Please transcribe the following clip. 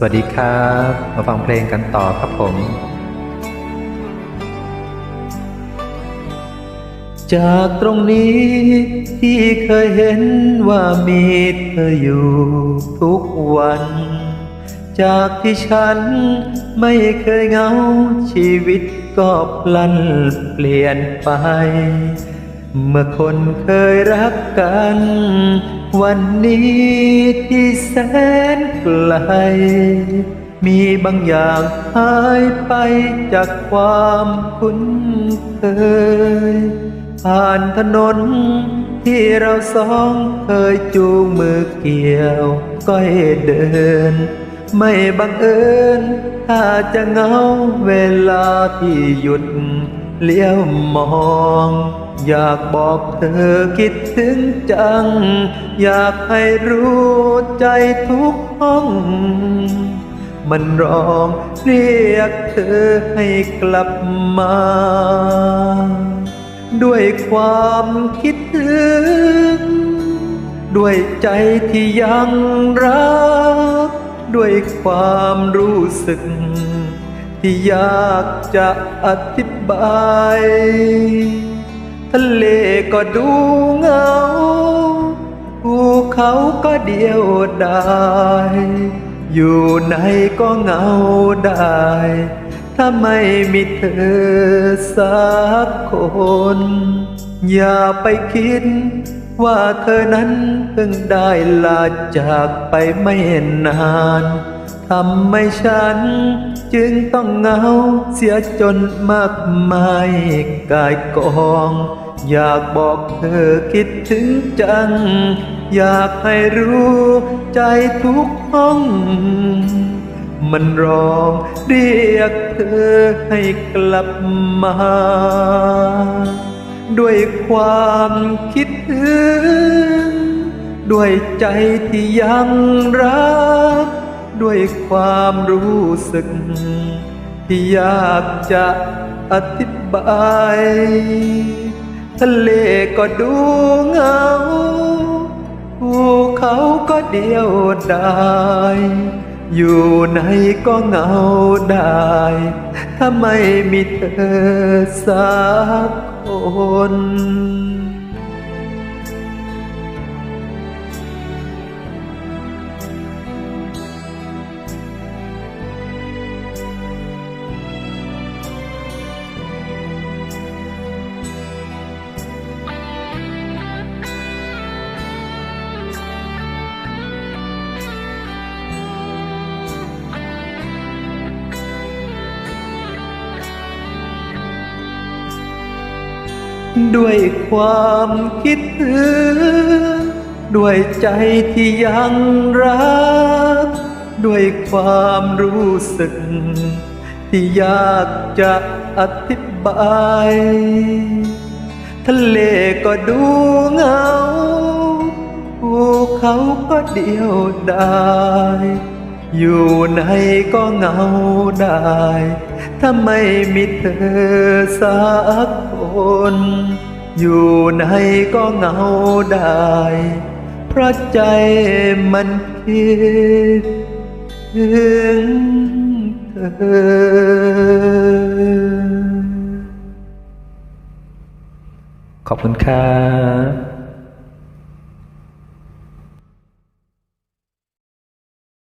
สวัสดีครับ มาฟังเพลงกันต่อครับผม จากตรงนี้ที่เคยเห็นว่ามีเธออยู่ทุกวัน จากที่ฉันไม่เคยเหงาชีวิตก็พลันเปลี่ยนไป เมื่อคนเคยรักกัน วันนี้ที่แสนไกล มีบางอย่างหายไปจากความคุ้นเคย ผ่านถนนที่เราสองเคยจูงมือเกี่ยวก็ให้เดิน ไม่บังเอิญถ้าจะเหงาเวลาที่หยุดเลี้ยวมอง อยากบอกเธอคิดถึงจัง อยากให้รู้ใจทุกห้อง มันร้องเรียกเธอให้กลับมา ด้วยความคิดถึง ด้วยใจที่ยังรัก ด้วยความรู้สึก ที่อยากจะอธิบาย ทะเลก็ดูเหงา ภูเขาก็เดียวดายอยู่ไหนก็เหงาได้ ถ้าไม่มีเธอสักคน อย่าไปคิด ว่าเธอนั้นเพิ่งได้ลาจากไปไม่นาน ทำให้ฉัน จึงต้องเหงาเสียจนมากมายกายกอง อยากบอกเธอคิดถึงจัง อยากให้รู้ใจทุกห้อง มันร้องเรียกเธอให้กลับมา ด้วยความคิดถึง ด้วยใจที่ยังรัก ด้วยความรู้สึก ที่อยากจะอธิบาย ทะเลก็ดูเหงาภูเขาก็เดียวดายอยู่ไหนก็เหงาได้ ถ้าไม่มีเธอสักคน ด้วยความคิดถึงด้วยใจที่ยังรัก ด้วยความรู้สึก ที่ยากจะอธิบาย ทะเลก็ดูเหงาภูเขาก็เดียวดาย อยู่ไหนก็เหงาได้ ถ้าไม่มีเธอสักคน อยู่ไหนก็เหงาได้ เพราะใจมันคิดถึงเธอ ขอบคุณครับ